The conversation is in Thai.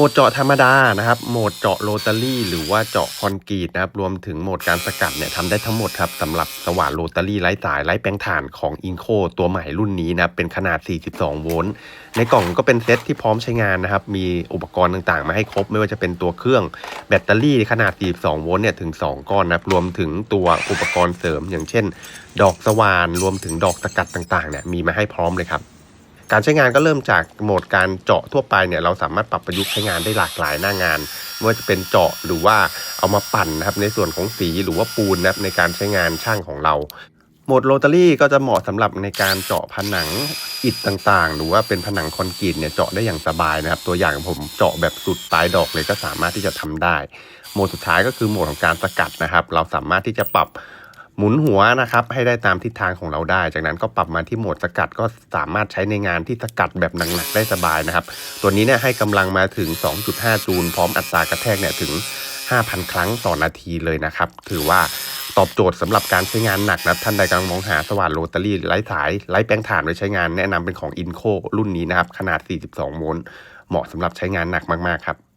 โหมดเจาะธรรมดานะครับ โหมดเจาะโรตารี่หรือว่าเจาะคอนกรีตนะครับ รวมถึงโหมดการสกัดเนี่ยทำได้ทั้งหมดครับสำหรับสว่านโรตารี่ไร้สายไร้แปลงถ่านของอิงโคตัวใหม่รุ่นนี้นะครับเป็นขนาด 42 โวลต์ ในกล่องก็เป็นเซตที่พร้อมใช้งานนะครับ มีอุปกรณ์ต่างๆ มาให้ครบ ไม่ว่าจะเป็นตัวเครื่องแบตเตอรี่ขนาด 42 โวลต์เนี่ยถึง 2 ก้อนนะครับ รวมถึงตัวอุปกรณ์เสริม อย่างเช่น ดอกสว่าน รวมถึงดอกสกัดต่างๆ เนี่ยมีมาให้พร้อมเลยครับ การใช้งานก็เริ่มจากโหมดการเจาะทั่วไปเนี่ยเราสามารถปรับประยุกต์ใช้งานได้หลากหลายหน้างานไม่ว่าจะเป็นเจาะหรือว่าเอามาปั่นนะครับในส่วนของสีหรือว่าปูนนะครับในการใช้งานช่างของเราโหมดโรตารี่ก็จะเหมาะสำหรับในการเจาะผนังอิฐต่างๆ หรือว่าเป็นผนังคอนกรีตเนี่ยเจาะได้อย่างสบายนะครับ ตัวอย่างผมเจาะแบบสุดปลายดอกเลยก็สามารถที่จะทำได้ โหมดสุดท้ายก็คือโหมดของการสกัดนะครับ เราสามารถที่จะปรับ หมุนหัวนะครับให้ได้ตามทิศทางของเราได้ จากนั้นก็ปรับมาที่โหมดสกัดก็สามารถใช้ในงานที่สกัดแบบหนักๆได้สบายนะครับ ตัวนี้เนี่ยให้กำลังมาถึง 2.5 จูลพร้อมอัตรากระแทกเนี่ยถึง 5,000 ครั้งต่อนาทีเลยนะครับ ถือว่าตอบโจทย์สำหรับการใช้งานหนักนะท่านใดกำลังมองหาสว่านโรตารี่ไร้สายไร้แป้งถ่านไว้ใช้งานแนะนำเป็นของอินโครุ่นนี้นะครับขนาด 42 โวลต์เหมาะสำหรับใช้งานหนักมากๆครับ